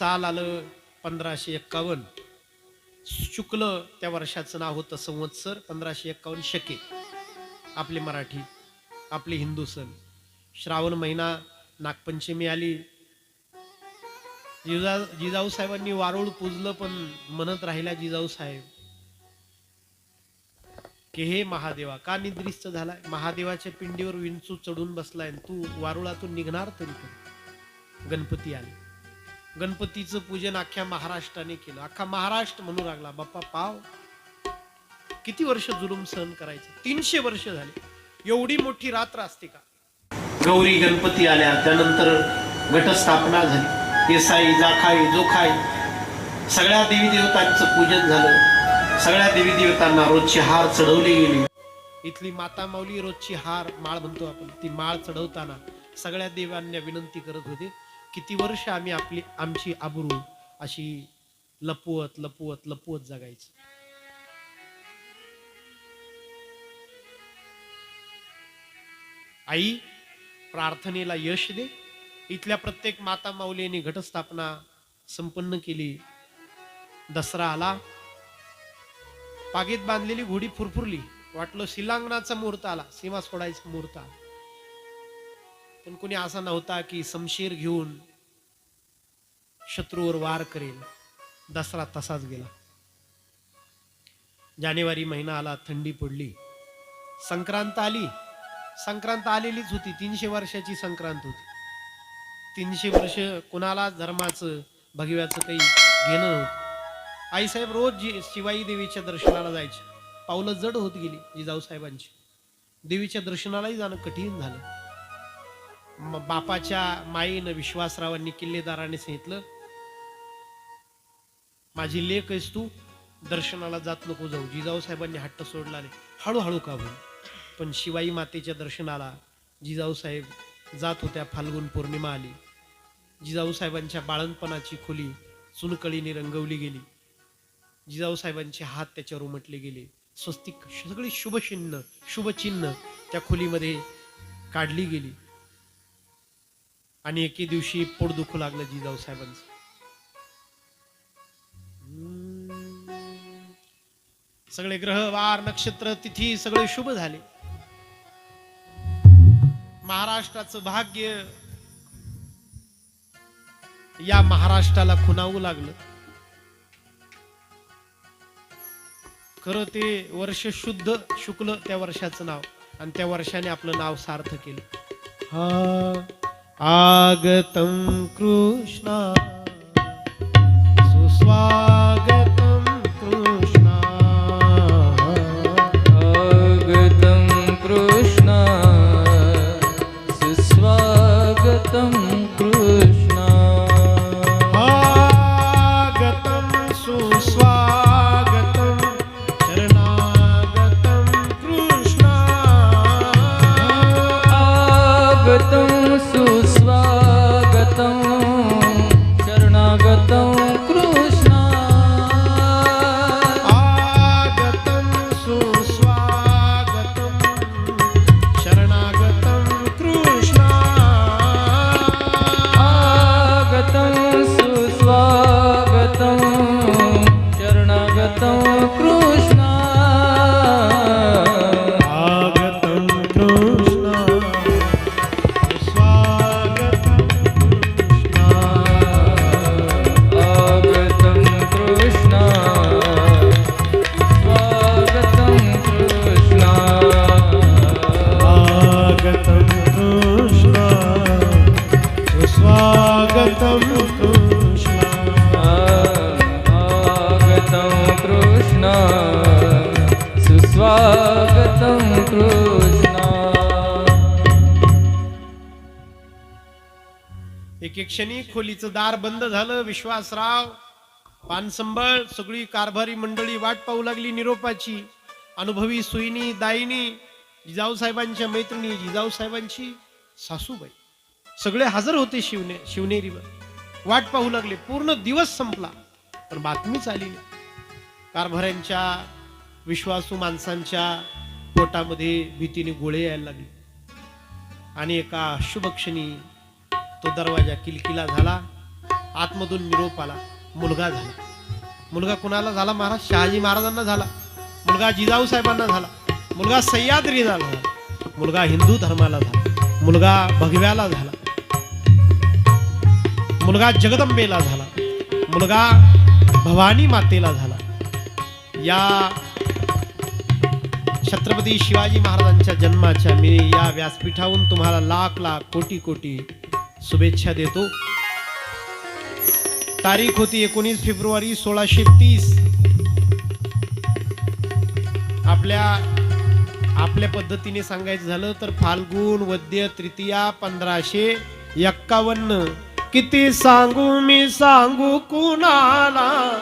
साल आलं पंधराशे एक्कावन्न. शुक्ल त्या वर्षाचं नाव होतं संवत्सर पंधराशे एक्कावन्न शके. आपले मराठी आपले हिंदू सण. श्रावण महिना नागपंचमी आली. जिजा जिजाऊ साहेबांनी वारुळ पूजलं पण म्हणत राहिला जिजाऊ साहेब की हे महादेवा का निद्रिस्त झालाय महादेवाच्या पिंडीवर विंचू चढून बसलाय आणि तू वारुळातून निघणार तरी गणपती आले. गणपतीचं पूजन अख्ख्या महाराष्ट्राने केलं. अख्खा महाराष्ट्र म्हणू लागला बाप्पा पाव. किती वर्ष जुलूम सहन करायचं? तीनशे वर्ष झाले. एवढी मोठी रात्र असते का? गौरी गणपती आल्या त्यानंतर घटस्थापना झाली. देसाई जाखाई जोखाई. सगळ्या देवी देवतांचं पूजन झालं. सगळ्या देवी देवतांना रोजची हार चढवली गेली. इथली माता माऊली रोजची हार माळ म्हणतो आपण ती माळ चढवताना सगळ्या देवांना विनंती करत होते. किती वर्ष आम्ही आपली आमची आबरू अशी लपवत लपवत लपवत जगायची. आई प्रार्थनेला यश दे. इथल्या प्रत्येक माता माऊलीने घटस्थापना संपन्न केली. दसरा आला. पागेत बांधलेली घोडी फुरफुरली. वाटलं शिलांगणाचा मुहूर्त आला. सीमा सोडायचा मुहूर्त आला. पण कुणी असा नव्हता की समशीर घेऊन शत्रूवर वार करेल. दसरा तसाच गेला. जानेवारी महिना आला थंडी पडली. संक्रांत आली. संक्रांत आलेलीच होती. तीनशे वर्षाची संक्रांत होती. तीनशे वर्ष कुणाला धर्माचं भगव्याचं काही घेणं आईसाहेब रोज जी शिवाई देवीच्या दर्शनाला जायचे. पावलं जड होत गेली जिजाऊसाहेबांची. देवीच्या दर्शनालाही जाणं कठीण झालं. बापाच्या माईनं विश्वासरावांनी किल्लेदाराने सांगितलं माझी लेख आहेस तू दर्शनाला जात नको जाऊ. जिजाऊ साहेबांनी हट्ट सोडला नाही हळूहळू का होईल पण शिवाई मातेच्या दर्शनाला जिजाऊ साहेब जात होत्या फाल्गुन पौर्णिमा आली. जिजाऊ साहेबांच्या बाळणपणाची खोली चुनकळीने रंगवली गेली. जिजाऊ साहेबांचे हात त्याच्यावर उमटले गेले. स्वस्तिक सगळी शुभचिन्ह शुभचिन्ह त्या खोलीमध्ये काढली गेली. आणि एके दिवशी पोट दुखू लागलं जिजाऊ साहेबांचं. सगळे ग्रह वार नक्षत्र तिथी सगळे शुभ झाले. महाराष्ट्राचं भाग्य या महाराष्ट्राला खुणावू लागलं. खरं ते वर्ष शुद्ध शुक्ल त्या वर्षाचं नाव. आणि त्या वर्षाने आपलं नाव सार्थ केलं. हा. आगतं कृष्णा। एक क्षणी खोलीचं दार बंद झालं विश्वासराव पानसंबळ सगळी कारभारी मंडळी वाट पाहू लागली निरोपाची. अनुभवी सुईनी दाईनी जिजाऊ साहेबांच्या मैत्रिणी जिजाऊ साहेबांची सासूबाई. सगळे हजर होते शिवने शिवनेरीवर. वाट पाहू लागले पूर्ण दिवस संपला पण बातमीच आली नाही. कारभाऱ्यांच्या विश्वासू माणसांच्या पोटामध्ये भीतीने गोळे यायला लागले. आणि एका शुभक्षणी तो दरवाजा किलकिला झाला. आतमधून निरोप आला. मुलगा झाला. मुलगा कुणाला झाला? महाराज शहाजी महाराजांना झाला. मुलगा जिजाऊ साहेबांना झाला. मुलगा सह्याद्री झाला. मुलगा हिंदू धर्माला झाला. मुलगा भगव्याला झाला. मुलगा जगदंबेला झाला. मुलगा भवानी मातेला झाला. या छत्रपती शिवाजी महाराजांच्या जन्माच्या मी या व्यासपीठाहून तुम्हाला लाख लाख कोटी कोटी शुभेच्छा देतो. तारीख होती एकोणीस फेब्रुवारी सोळाशे तीस. आपल्या आपल्या पद्धतीने सांगायचं झालं तर फाल्गुन वद्य तृतीया पंधराशे एक्कावन्न. किती सांगू मी सांगू कुणाला?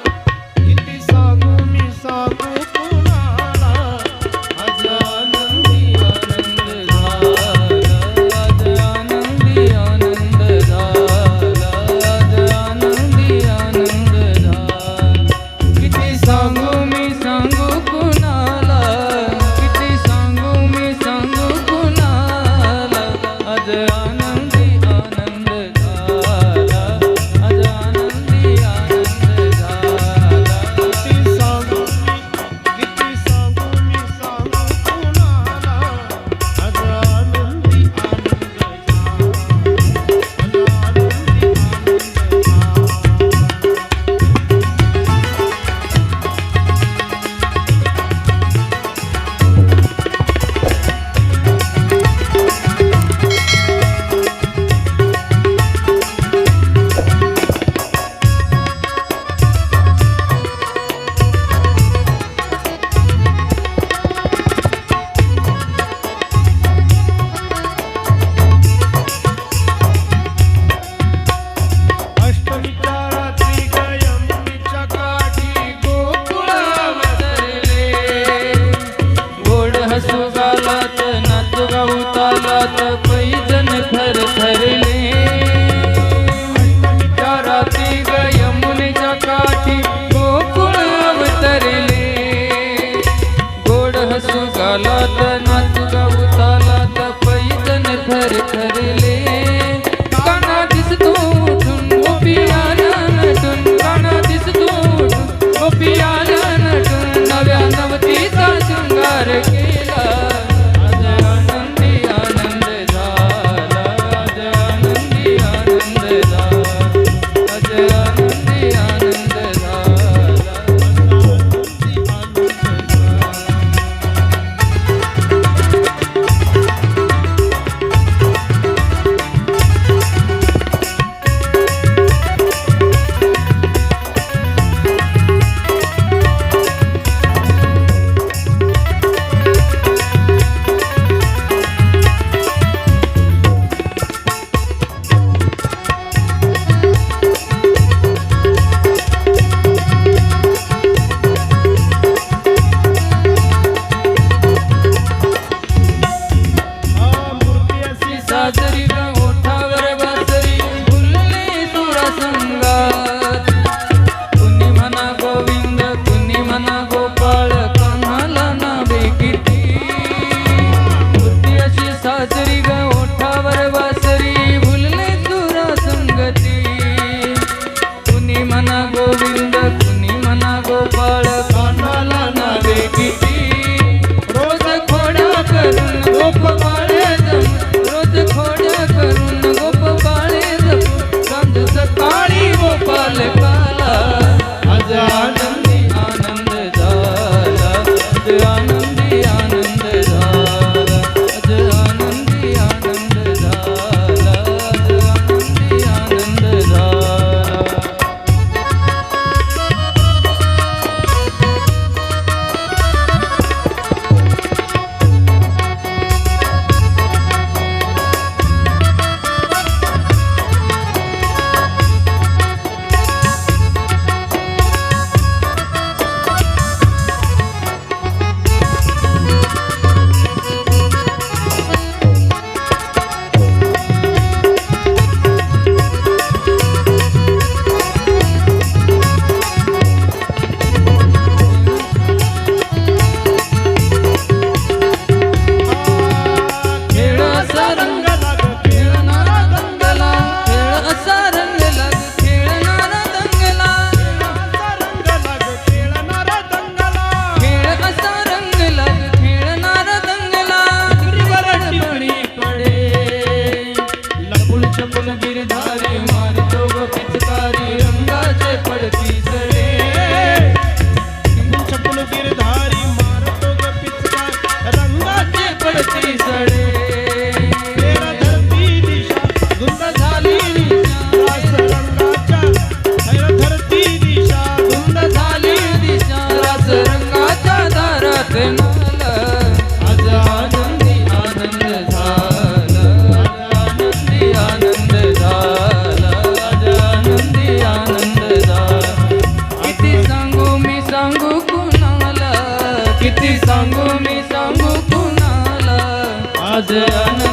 ਸਜਣ